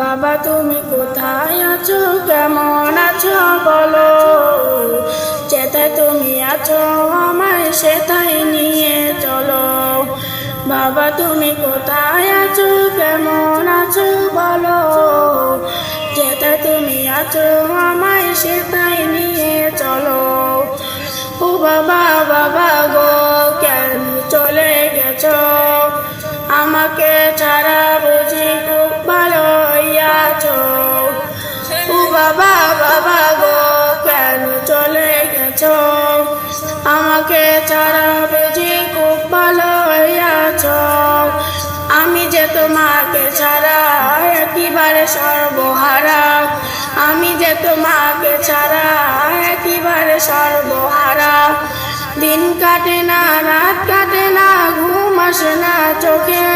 বাবা, তুমি কোথায় আছো? কেমন আছো বলো? যেতে তুমি আছো, আমায় সেথায় নিয়ে চলো। বাবা, তুমি কোথায় আছো? কেমন আছো বলো? যেতে তুমি আছো, আমায় সেথায় সর্বহারা। আমি যে তোমাকে ছাড়া একেবারে সর্বহারা। দিন কাটে না, রাত কাটে না, ঘুম আসে না চোখে।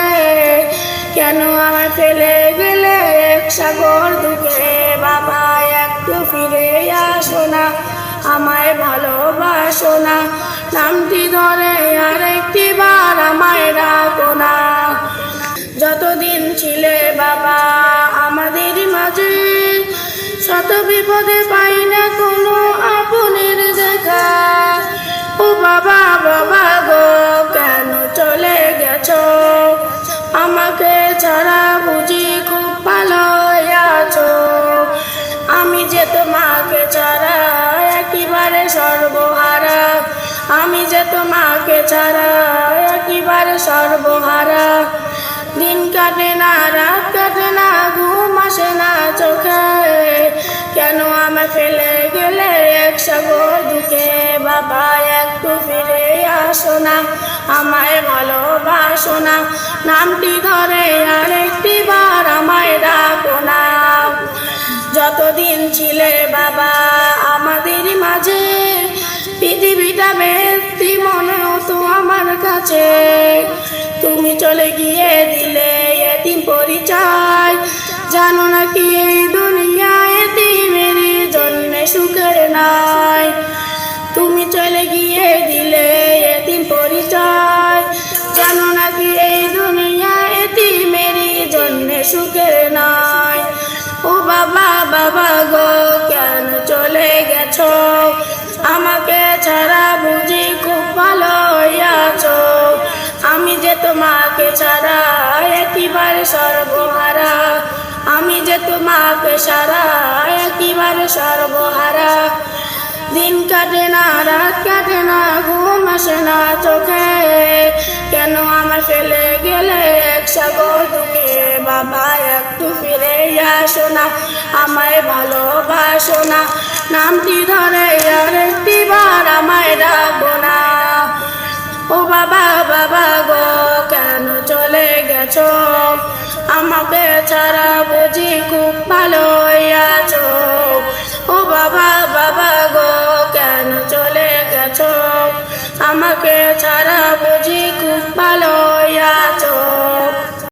কেন আমায় ফেলে গেলে এক সাগর দুঃখে? বাবা, একটু ফিরে আসো না, আমায় ভালোবাসো না। নামটি ধরে আর একটি বার আমায় রাখো না। শত বিপদে পাই না কোনো আপনের দেখা। ও বাবা বাবা গো, কেন চলে গেছো? আমাকে ছাড়া বুঝি খুব ভালো আছো। আমি যে তোমাকে ছাড়া একেবারে সর্বহারা। আমি যে তোমাকে ছাড়া একেবারে সর্বহারা। দিন কাটে না, রাত আসো না আমায় ভালোবাসো না নামটি ধরে আরেকটি বার আমায় ডাকো না। যতদিন ছিলে বাবা আমাদের মাঝে, পৃথিবীটা ব্যক্তি মনে হতো আমার কাছে। তুমি চলে গিয়ে দিলে এতিম পরিচয়, জানো না কি এই সুখের নয় ও বাবা বাবা গো, কেন চলে গেছো? আমাকে ছাড়া বুঝি খুব ভালো আছো আমি যে তোমাকে ছাড়া একেবারে সর্বহারা। আমি যে তোমাকে সারা একেবারে সর্বহারা। দিন কাটে না, রাত কাটে না, ঘুম আসে না চোখে। কেন আমার ফেলে গেলে এক সাগর দুঃখে বাবা একটু ফিরে আসো না, আমায় ভালোবাসো না। নামটি ধরে আর একটি বার আমায় ডাকো না। ও বাবা বাবা গো, কেন চলে গেছো? আমাকে ছাড়া বুঝি আমাকে ছাড়া বুঝি খুব ভালো